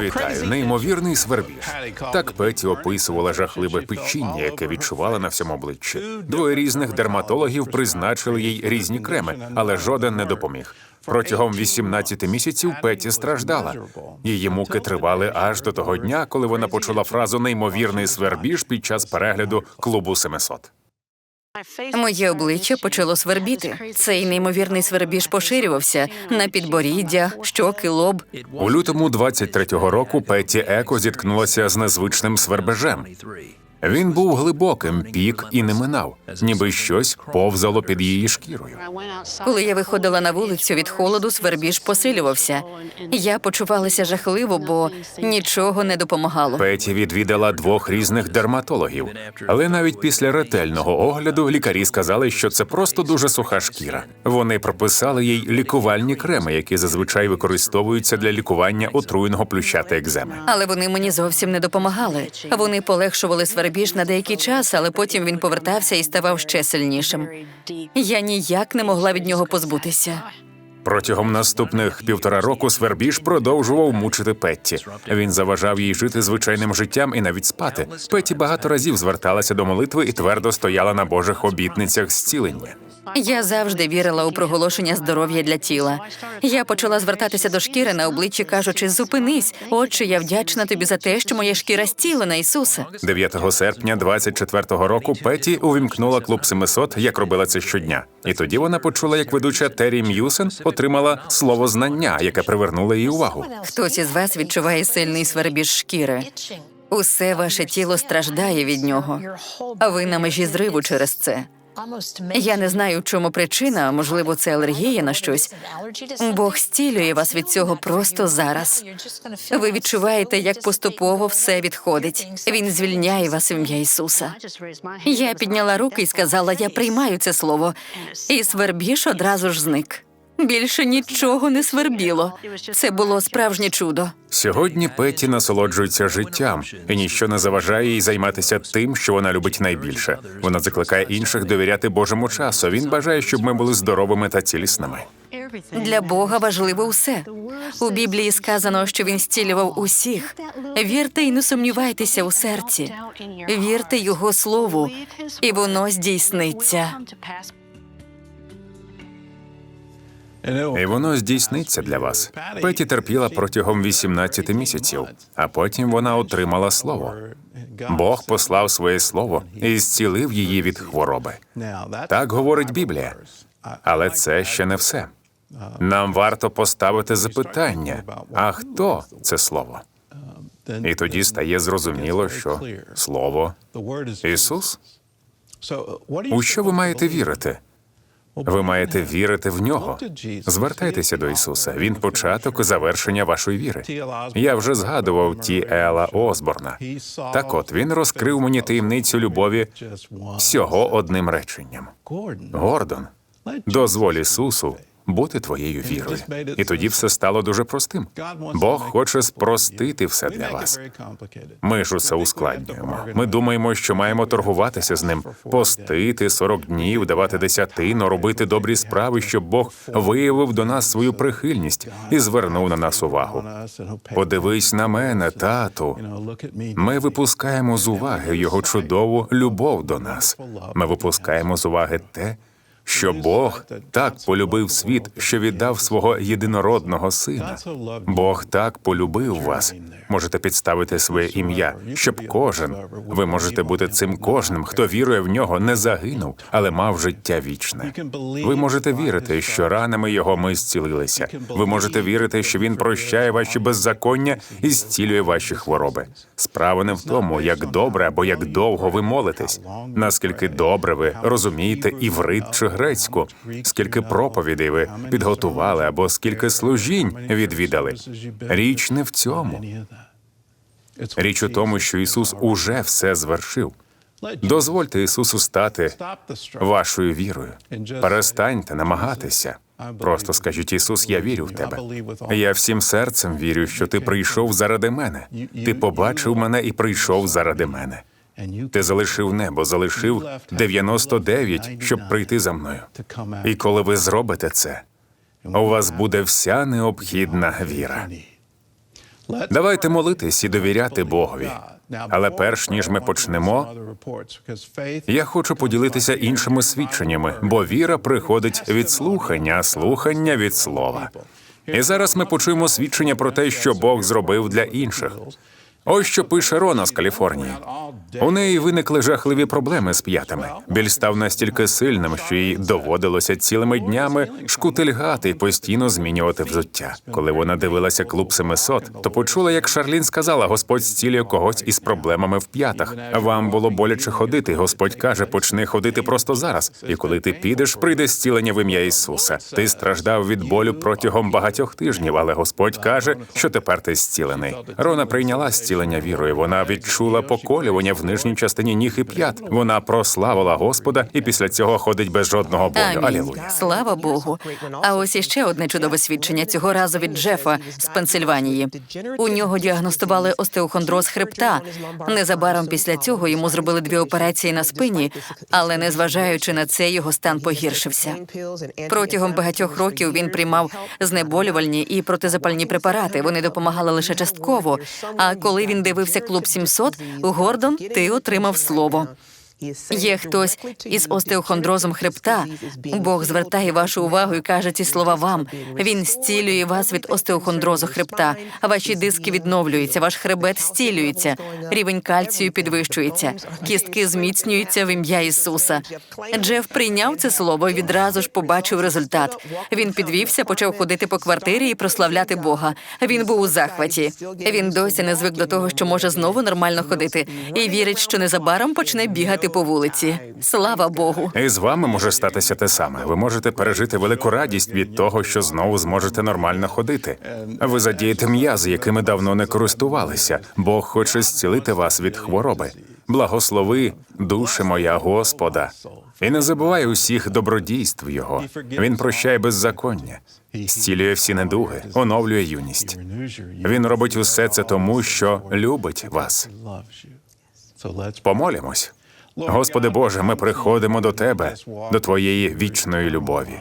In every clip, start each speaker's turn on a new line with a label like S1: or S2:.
S1: Вітаю, неймовірний свербіж. Так Петі описувала жахливе печіння, яке відчувала на всьому обличчі. Двоє різних дерматологів призначили їй різні креми, але жоден не допоміг. Протягом 18 місяців Петі страждала. Її муки тривали аж до того дня, коли вона почула фразу неймовірний свербіж під час перегляду клубу 700.
S2: Моє обличчя почало свербіти. Цей неймовірний свербіж поширювався на підборіддя, щоки, лоб.
S1: У лютому 23-го року Петті Еко зіткнулася з незвичним свербежем. Він був глибоким, пік і не минав, ніби щось повзало під її шкірою.
S2: Коли я виходила на вулицю від холоду, свербіж посилювався. Я почувалася жахливо, бо нічого не допомагало.
S1: Петі відвідала двох різних дерматологів, але навіть після ретельного огляду лікарі сказали, що це просто дуже суха шкіра. Вони прописали їй лікувальні креми, які зазвичай використовуються для лікування отруєного плюща та екземи.
S2: Але вони мені зовсім не допомагали. Вони полегшували свербіж на деякий час, але потім він повертався і ставав ще сильнішим. Я ніяк не могла від нього позбутися.
S1: Протягом наступних півтора року Свербіж продовжував мучити Петті. Він заважав їй жити звичайним життям і навіть спати. Петті багато разів зверталася до молитви і твердо стояла на Божих обітницях зцілення.
S2: Я завжди вірила у проголошення здоров'я для тіла. Я почала звертатися до шкіри на обличчі, кажучи: зупинись, отче, я вдячна тобі за те, що моя шкіра зцілена, Ісусе.
S1: 9 серпня 24-го року Петі увімкнула клуб 700, як робила це щодня. І тоді вона почула, як ведуча Террі М'юсен отримала слово знання, яке привернуло її увагу.
S2: Хтось із вас відчуває сильний свербіж шкіри. Усе ваше тіло страждає від нього, а ви на межі зриву через це. Я не знаю, в чому причина, можливо, це алергія на щось. Бог зцілює вас від цього просто зараз. Ви відчуваєте, як поступово все відходить. Він звільняє вас в ім'я Ісуса. Я підняла руки і сказала: Я приймаю це слово, і свербіж одразу ж зник. Більше нічого не свербіло. Це було справжнє чудо.
S1: Сьогодні Петті насолоджується життям, і ніщо не заважає їй займатися тим, що вона любить найбільше. Вона закликає інших довіряти Божому часу. Він бажає, щоб ми були здоровими та цілісними.
S2: Для Бога важливо усе. У Біблії сказано, що він зцілював усіх. Вірте і не сумнівайтеся у серці. Вірте Його слову, і воно здійсниться.
S1: І воно здійсниться для вас. Петі терпіла протягом 18 місяців, а потім вона отримала слово. Бог послав своє слово і зцілив її від хвороби. Так говорить Біблія. Але це ще не все. Нам варто поставити запитання: а хто це слово? І тоді стає зрозуміло, що слово Ісус. У що ви маєте вірити? Ви маєте вірити в нього. Звертайтеся до Ісуса. Він початок завершення вашої віри. Я вже згадував ті Ела Осборна. Так от він розкрив мені таємницю любові всього одним реченням. Гордон, дозволь Ісусу бути твоєю вірою. І тоді все стало дуже простим. Бог хоче спростити все для вас. Ми ж усе ускладнюємо. Ми думаємо, що маємо торгуватися з ним, постити 40 днів, давати десятину, робити добрі справи, щоб Бог виявив до нас свою прихильність і звернув на нас увагу. Подивись на мене, тату. Ми випускаємо з уваги його чудову любов до нас. Ми випускаємо з уваги те, що Бог так полюбив світ, що віддав свого єдинородного сина. Бог так полюбив вас. Можете підставити своє ім'я, щоб кожен ви можете бути цим кожним, хто вірує в нього, не загинув, але мав життя вічне. Ви можете вірити, що ранами його ми зцілилися. Ви можете вірити, що він прощає ваші беззаконня і зцілює ваші хвороби. Справа не в тому, як добре або як довго ви молитесь, наскільки добре ви розумієте іврит чи грецьку, скільки проповідей ви підготували або скільки служінь відвідали. Річ не в цьому. Річ у тому, що Ісус уже все звершив. Дозвольте Ісусу стати вашою вірою. Перестаньте намагатися. Просто скажіть, Ісус, я вірю в тебе. Я всім серцем вірю, що ти прийшов заради мене. Ти побачив мене і прийшов заради мене. Ти залишив небо, залишив 99, щоб прийти за мною. І коли ви зробите це, у вас буде вся необхідна віра. Давайте молитись і довіряти Богові. Але перш ніж ми почнемо, я хочу поділитися іншими свідченнями, бо віра приходить від слухання, слухання від слова. І зараз ми почуємо свідчення про те, що Бог зробив для інших. Ось що пише Рона з Каліфорнії. У неї виникли жахливі проблеми з п'ятами. Біль став настільки сильним, що їй доводилося цілими днями шкутильгати і постійно змінювати взуття. Коли вона дивилася клуб 700, то почула, як Шарлін сказала: Господь зцілює когось із проблемами в п'ятах. Вам було боляче ходити. Господь каже, почни ходити просто зараз. І коли ти підеш, прийде зцілення в ім'я Ісуса. Ти страждав від болю протягом багатьох тижнів, але Господь каже, що тепер ти зцілений. Рона прийняла зцілення вірою. Вона відчула поколювання в нижній частині ніг і п'ят. Вона прославила Господа і після цього ходить без жодного болю. Алілуя.
S2: Слава Богу. А ось іще одне чудове свідчення цього разу від Джефа з Пенсильванії. У нього діагностували остеохондроз хребта. Незабаром після цього йому зробили дві операції на спині, але незважаючи на це, його стан погіршився. Протягом багатьох років він приймав знеболювальні і протизапальні препарати. Вони допомагали лише частково. А коли він дивився клуб 700, Гордон, ти отримав слово. Є хтось із остеохондрозом хребта. Бог звертає вашу увагу і каже ці слова вам. Він зцілює вас від остеохондрозу хребта. Ваші диски відновлюються, ваш хребет зцілюється, рівень кальцію підвищується, кістки зміцнюються в ім'я Ісуса. Джеф прийняв це слово і відразу ж побачив результат. Він підвівся, почав ходити по квартирі і прославляти Бога. Він був у захваті. Він досі не звик до того, що може знову нормально ходити, і вірить, що незабаром почне бігати по вулиці. Слава Богу.
S1: І з вами може статися те саме. Ви можете пережити велику радість від того, що знову зможете нормально ходити. Ви задієте м'язи, якими давно не користувалися. Бог хоче зцілити вас від хвороби. Благослови, душе моя Господа. І не забувай усіх добродійств Його. Він прощає беззаконня, зцілює всі недуги, оновлює юність. Він робить усе це тому, що любить вас. Помолімось. Господи Боже, ми приходимо до Тебе, до Твоєї вічної любові.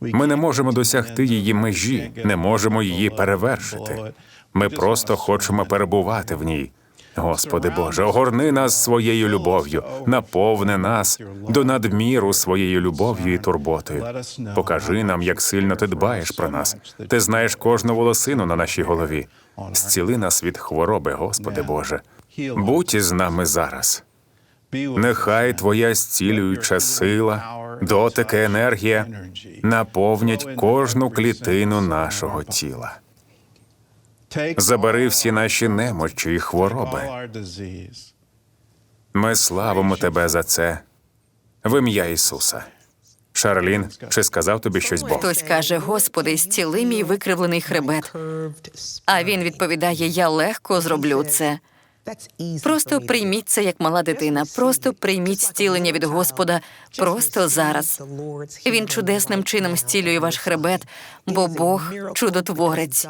S1: Ми не можемо досягти її межі, не можемо її перевершити. Ми просто хочемо перебувати в ній. Господи Боже, огорни нас своєю любов'ю, наповни нас до надміру своєю любов'ю і турботою. Покажи нам, як сильно ти дбаєш про нас. Ти знаєш кожну волосину на нашій голові. Зціли нас від хвороби, Господи Боже. Будь із нами зараз. Нехай Твоя зцілююча сила, дотик і енергія наповнять кожну клітину нашого тіла. Забери всі наші немочі і хвороби. Ми славимо Тебе за це в ім'я Ісуса. Шарлін, чи сказав тобі щось Бог?
S2: Хтось каже: Господи, зціли мій викривлений хребет. А він відповідає: Я легко зроблю це. Просто прийміть це як мала дитина. Просто прийміть зцілення від Господа просто зараз. Він чудесним чином зцілює ваш хребет, бо Бог чудотворець.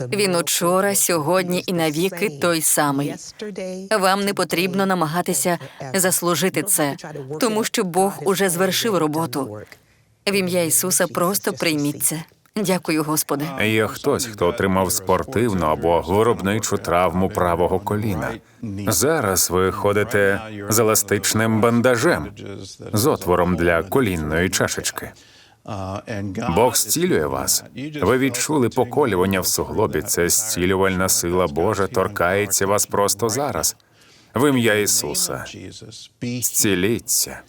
S2: Він учора, сьогодні і навіки той самий. Вам не потрібно намагатися заслужити це, тому що Бог уже звершив роботу. В ім'я Ісуса просто прийміть це. Дякую, Господи.
S1: Є хтось, хто отримав спортивну або виробничу травму правого коліна. Зараз ви ходите з еластичним бандажем з отвором для колінної чашечки. Бог зцілює вас. Ви відчули поколювання в суглобі. Це зцілювальна сила Божа торкається вас просто зараз. В ім'я Ісуса. Зціліться.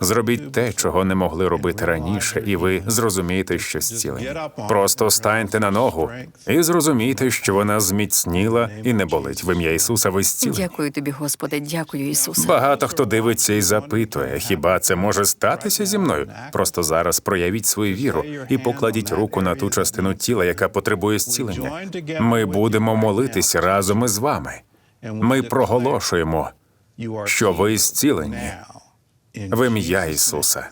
S1: Зробіть те, чого не могли робити раніше, і ви зрозумієте, що зцілені. Просто станьте на ногу і зрозумійте, що вона зміцніла і не болить. В ім'я Ісуса ви зцілені.
S2: Дякую тобі, Господи. Дякую, Ісусе.
S1: Багато хто дивиться і запитує, хіба це може статися зі мною? Просто зараз проявіть свою віру і покладіть руку на ту частину тіла, яка потребує зцілення. Ми будемо молитися разом із вами. Ми проголошуємо, що ви зцілені в ім'я Ісуса.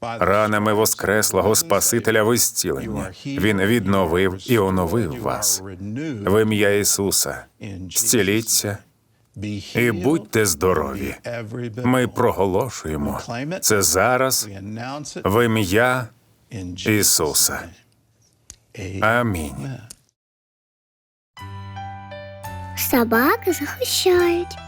S1: Ранами Воскреслого Спасителя ви зцілені. Він відновив і оновив вас. В ім'я Ісуса. Зціліться і будьте здорові. Ми проголошуємо це зараз в ім'я Ісуса. Амінь.
S3: Собаки захищають.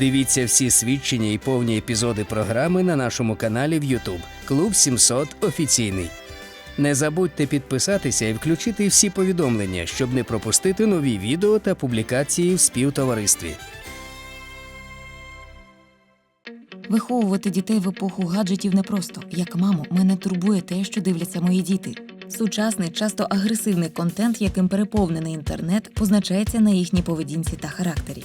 S4: Дивіться всі свідчення і повні епізоди програми на нашому каналі в YouTube Клуб 700 офіційний. Не забудьте підписатися і включити всі повідомлення, щоб не пропустити нові відео та публікації в співтоваристві.
S5: Виховувати дітей в епоху гаджетів непросто. Як маму, мене турбує те, що дивляться мої діти. Сучасний, часто агресивний контент, яким переповнений інтернет, позначається на їхній поведінці та характері.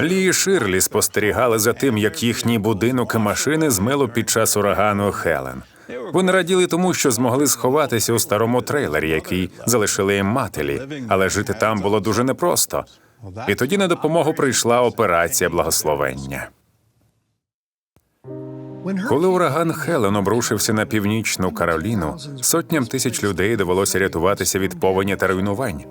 S1: Лі і Ширлі спостерігали за тим, як їхні будинок і машини змило під час урагану Хелен. Вони раділи тому, що змогли сховатися у старому трейлері, який залишили їм матері, але жити там було дуже непросто. І тоді на допомогу прийшла операція благословення. Коли ураган Хелен обрушився на північну Кароліну, сотням тисяч людей довелося рятуватися від повені та руйнувань.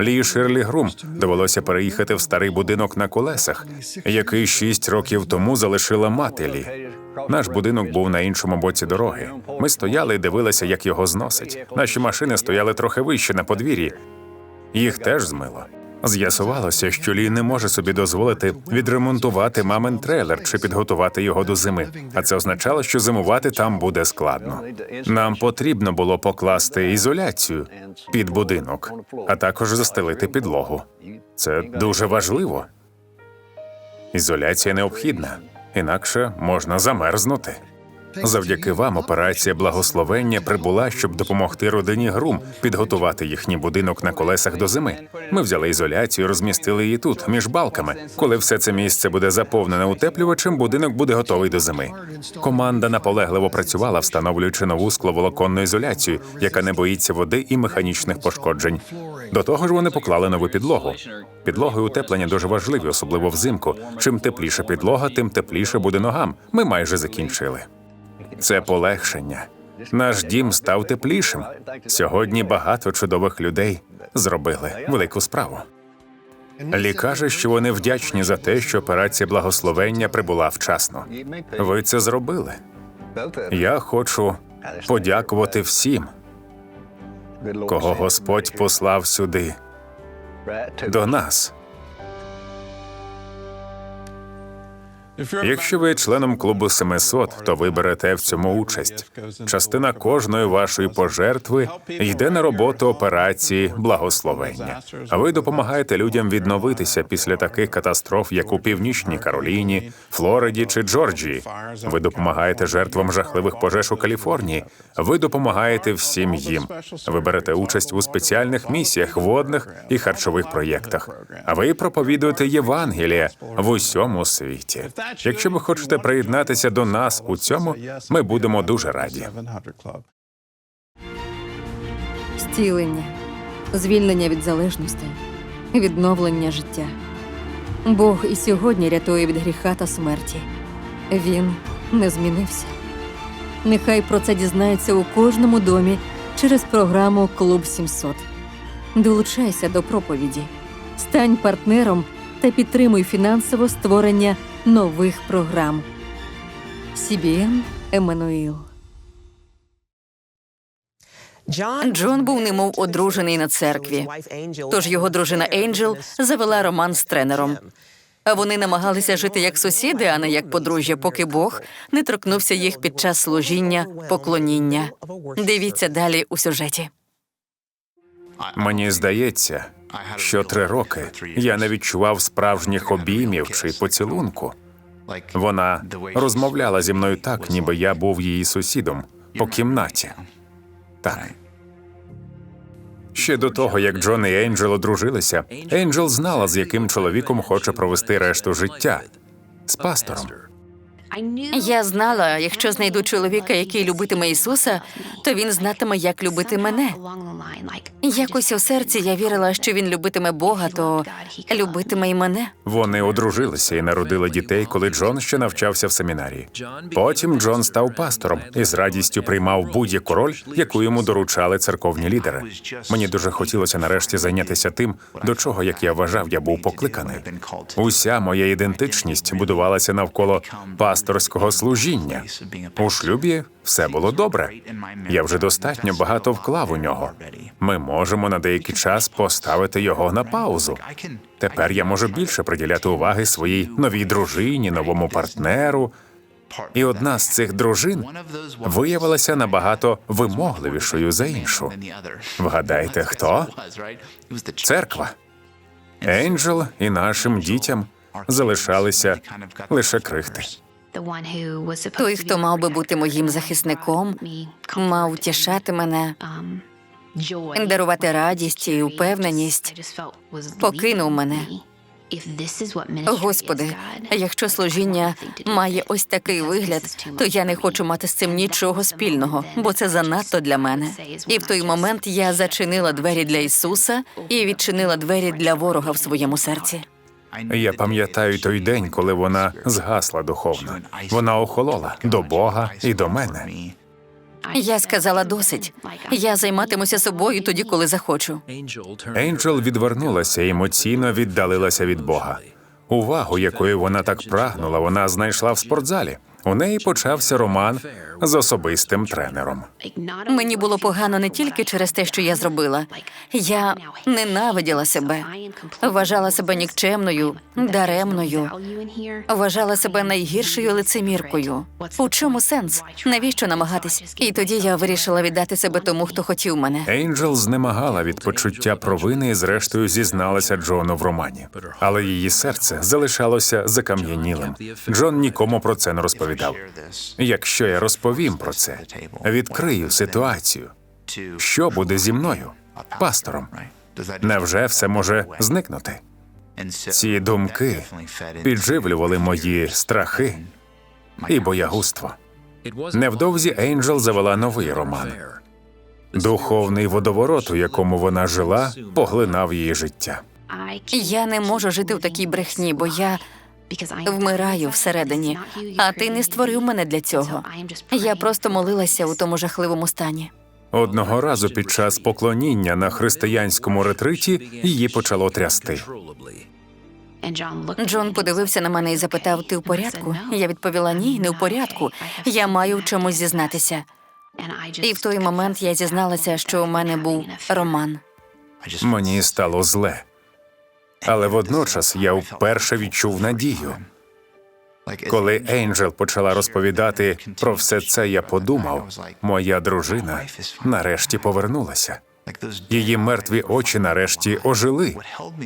S1: Лі Ширлі Грум довелося переїхати в старий будинок на колесах, який шість років тому залишила мати Лі. Наш будинок був на іншому боці дороги. Ми стояли і дивилися, як його зносить. Наші машини стояли трохи вище на подвір'ї. Їх теж змило. З'ясувалося, що Лі не може собі дозволити відремонтувати мамин трейлер чи підготувати його до зими. А це означало, що зимувати там буде складно. Нам потрібно було покласти ізоляцію під будинок, а також застелити підлогу. Це дуже важливо. Ізоляція необхідна, інакше можна замерзнути. Завдяки вам операція благословення прибула, щоб допомогти родині Грум підготувати їхній будинок на колесах до зими. Ми взяли ізоляцію, розмістили її тут, між балками. Коли все це місце буде заповнене утеплювачем, будинок буде готовий до зими. Команда наполегливо працювала, встановлюючи нову скловолоконну ізоляцію, яка не боїться води і механічних пошкоджень. До того ж, вони поклали нову підлогу. Підлога і утеплення дуже важливі, особливо взимку. Чим тепліша підлога, тим тепліше буде ногам. Ми майже закінчили. Це полегшення. Наш дім став теплішим. Сьогодні багато чудових людей зробили велику справу. Лі каже, що вони вдячні за те, що операція благословення прибула вчасно. Ви це зробили. Я хочу подякувати всім, кого Господь послав сюди до нас. Якщо ви членом клубу 700, то ви берете в цьому участь. Частина кожної вашої пожертви йде на роботу операції благословення. А ви допомагаєте людям відновитися після таких катастроф, як у північній Кароліні, Флориді чи Джорджії. Ви допомагаєте жертвам жахливих пожеж у Каліфорнії. Ви допомагаєте всім їм. Ви берете участь у спеціальних місіях, водних і харчових проєктах. А ви проповідуєте Євангелія в усьому світі. Якщо ви хочете приєднатися до нас у цьому, ми будемо дуже раді.
S2: Зцілення, звільнення від залежності, відновлення життя. Бог і сьогодні рятує від гріха та смерті. Він не змінився. Нехай про це дізнається у кожному домі через програму Клуб 700. Долучайся до проповіді, стань партнером та підтримуй фінансово створення нових програм. CBN Еммануїл. Джон був немов одружений на церкві. Тож його дружина Енджел завела роман з тренером. А вони намагалися жити як сусіди, а не як подружжя, поки Бог не торкнувся їх під час служіння, поклоніння. Дивіться далі у сюжеті.
S1: Мені здається, що три роки я не відчував справжніх обіймів чи поцілунку. Вона розмовляла зі мною так, ніби я був її сусідом по кімнаті. Так. Ще до того, як Джон і Енджел одружилися, Енджел знала, з яким чоловіком хоче провести решту життя з пастором.
S2: Я знала, якщо знайду чоловіка, який любитиме Ісуса, то він знатиме, як любити мене. Якось у серці я вірила, що він любитиме Бога, то любитиме і мене.
S1: Вони одружилися і народили дітей, коли Джон ще навчався в семінарії. Потім Джон став пастором і з радістю приймав будь-яку роль, яку йому доручали церковні лідери. Мені дуже хотілося нарешті зайнятися тим, до чого, як я вважав, я був покликаний. Уся моя ідентичність будувалася навколо пасторського служіння. У шлюбі все було добре. Я вже достатньо багато вклав у нього. Ми можемо на деякий час поставити його на паузу. Тепер я можу більше приділяти уваги своїй новій дружині, новому партнеру. І одна з цих дружин виявилася набагато вимогливішою за іншу. Вгадайте, хто? Церква. Енджел і нашим дітям залишалися лише крихти.
S2: Той, хто мав би бути моїм захисником, мав тішати мене, дарувати радість і упевненість, покинув мене. Господи, якщо служіння має ось такий вигляд, то я не хочу мати з цим нічого спільного, бо це занадто для мене. І в той момент я зачинила двері для Ісуса і відчинила двері для ворога в своєму серці.
S1: Я пам'ятаю той день, коли вона згасла духовно. Вона охолола до Бога і до мене.
S2: Я сказала досить. Я займатимуся собою тоді, коли захочу.
S1: Енджел відвернулася і емоційно віддалилася від Бога. Увагу, якої вона так прагнула, вона знайшла в спортзалі. У неї почався роман з особистим тренером.
S2: Мені було погано не тільки через те, що я зробила. Я ненавиділа себе, вважала себе нікчемною, даремною, вважала себе найгіршою лицеміркою. У чому сенс? Навіщо намагатись? І тоді я вирішила віддати себе тому, хто хотів мене.
S1: Енджел знемагала від почуття провини і зрештою зізналася Джону в романі. Але її серце залишалося закам'янілим. Джон нікому про це не розповідав. Якщо я розповім про це, відкрию ситуацію. Що буде зі мною, пастором? Невже все може зникнути? Ці думки підживлювали мої страхи і боягузтво. Невдовзі Енджел завела новий роман. Духовний водоворот, у якому вона жила, поглинав її життя.
S2: Я не можу жити в такій брехні, бо я вмираю всередині. А ти не створив мене для цього. Я просто молилася у тому жахливому стані.
S1: Одного разу під час поклоніння на християнському ретриті її почало трясти.
S2: Джон подивився на мене і запитав: Ти в порядку? Я відповіла: Ні, не в порядку. Я маю в чомусь зізнатися. І в той момент я зізналася, що у мене був роман.
S1: Мені стало зле. Але водночас я вперше відчув надію. Коли Енджел почала розповідати про все це, я подумав, моя дружина нарешті повернулася. Її мертві очі нарешті ожили.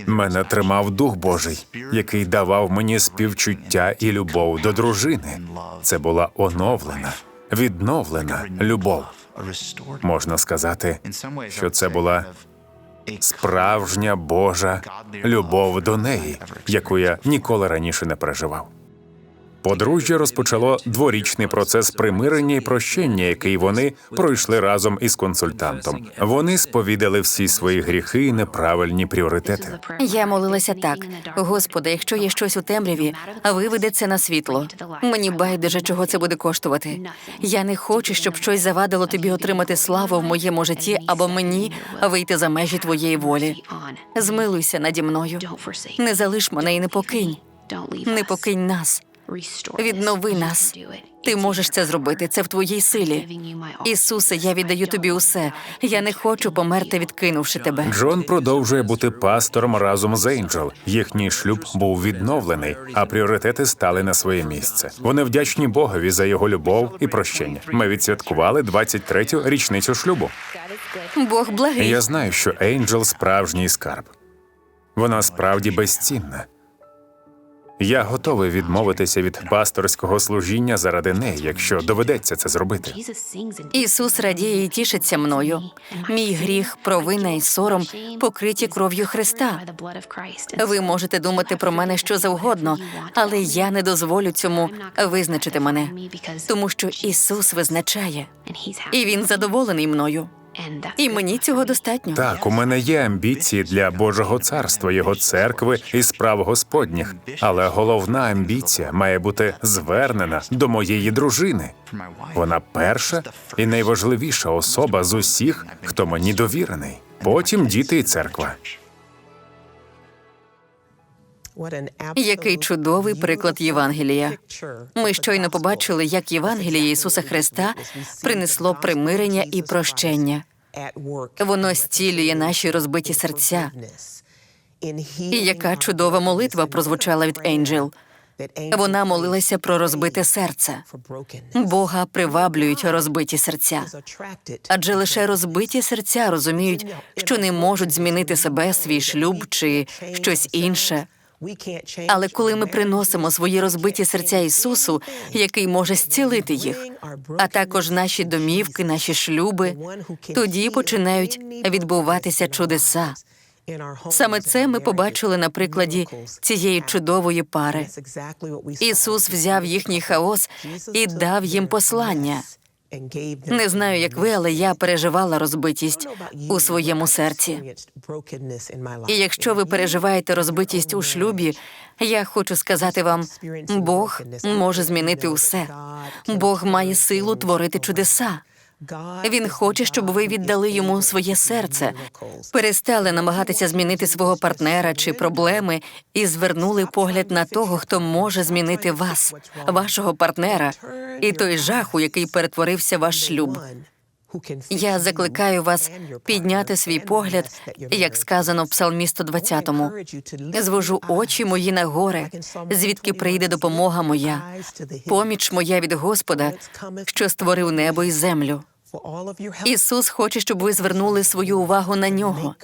S1: Мене тримав Дух Божий, який давав мені співчуття і любов до дружини. Це була оновлена, відновлена любов. Можна сказати, що це була справжня Божа любов до неї, яку я ніколи раніше не переживав. Подружжя розпочало дворічний процес примирення і прощення, який вони пройшли разом із консультантом. Вони сповідали всі свої гріхи і неправильні пріоритети.
S2: Я молилася так: Господи, якщо є щось у темряві, виведи це на світло. Мені байдуже, чого це буде коштувати. Я не хочу, щоб щось завадило тобі отримати славу в моєму житті або мені вийти за межі твоєї волі. Змилуйся наді мною. Не залиш мене і не покинь. Не покинь нас. Віднови нас. Ти можеш це зробити. Це в твоїй силі. Ісусе, я віддаю тобі усе. Я не хочу померти, відкинувши тебе.
S1: Джон продовжує бути пастором разом з Енджел. Їхній шлюб був відновлений, а пріоритети стали на своє місце. Вони вдячні Богові за його любов і прощення. Ми відсвяткували 23-ю річницю шлюбу.
S2: Бог благий.
S1: Я знаю, що Ейнджел справжній скарб. Вона справді безцінна. Я готовий відмовитися від пасторського служіння заради неї, якщо доведеться це зробити.
S2: Ісус радіє і тішиться мною. Мій гріх, провина і сором покриті кров'ю Христа. Ви можете думати про мене що завгодно, але я не дозволю цьому визначити мене, тому що Ісус визначає, і Він задоволений мною. І мені цього достатньо.
S1: Так, у мене є амбіції для Божого царства, його церкви і справ Господніх, але головна амбіція має бути звернена до моєї дружини. Вона перша і найважливіша особа з усіх, хто мені довірений. Потім діти і церква.
S2: Який чудовий приклад Євангелія. Ми щойно побачили, як Євангеліє Ісуса Христа принесло примирення і прощення. Воно зцілює наші розбиті серця. І яка чудова молитва прозвучала від Ейнджел. Вона молилася про розбите серце. Бога приваблюють розбиті серця. Адже лише розбиті серця розуміють, що не можуть змінити себе, свій шлюб чи щось інше. Але коли ми приносимо свої розбиті серця Ісусу, який може зцілити їх, а також наші домівки, наші шлюби, тоді починають відбуватися чудеса. Саме це ми побачили на прикладі цієї чудової пари. Ісус взяв їхній хаос і дав їм послання. Не знаю, як ви, але я переживала розбитість у своєму серці. І якщо ви переживаєте розбитість у шлюбі, я хочу сказати вам: Бог може змінити усе. Бог має силу творити чудеса. Він хоче, щоб ви віддали йому своє серце, перестали намагатися змінити свого партнера чи проблеми і звернули погляд на того, хто може змінити вас, вашого партнера, і той жах, у який перетворився ваш шлюб. Я закликаю вас підняти свій погляд, як сказано в Псалмі 120. Звожу очі мої на гори, звідки прийде допомога моя, поміч моя від Господа, що створив небо і землю. Ісус хоче, щоб ви звернули свою увагу на нього.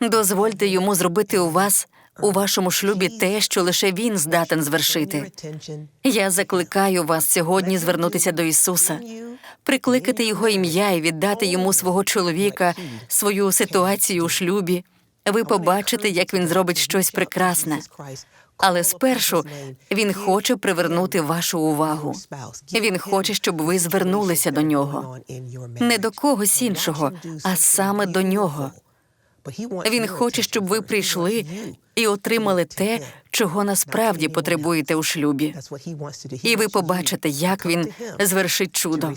S2: Дозвольте йому зробити у вас у вашому шлюбі те, що лише він здатен звершити. Я закликаю вас сьогодні звернутися до Ісуса, прикликати його ім'я і віддати йому свого чоловіка, свою ситуацію у шлюбі. Ви побачите, як він зробить щось прекрасне. Але спершу він хоче привернути вашу увагу. Він хоче, щоб ви звернулися до нього. Не до когось іншого, а саме до нього. Він хоче, щоб ви прийшли і отримали те, чого насправді потребуєте у шлюбі. І ви побачите, як він звершить чудо.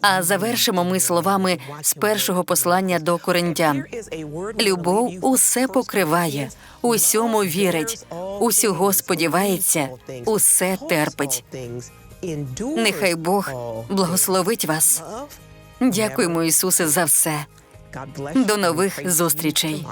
S2: А завершимо ми словами з першого послання до коринтян. Любов усе покриває, усьому вірить, усього сподівається, усе терпить. Нехай Бог благословить вас. Дякуємо, Ісусе, за все. До нових зустрічей.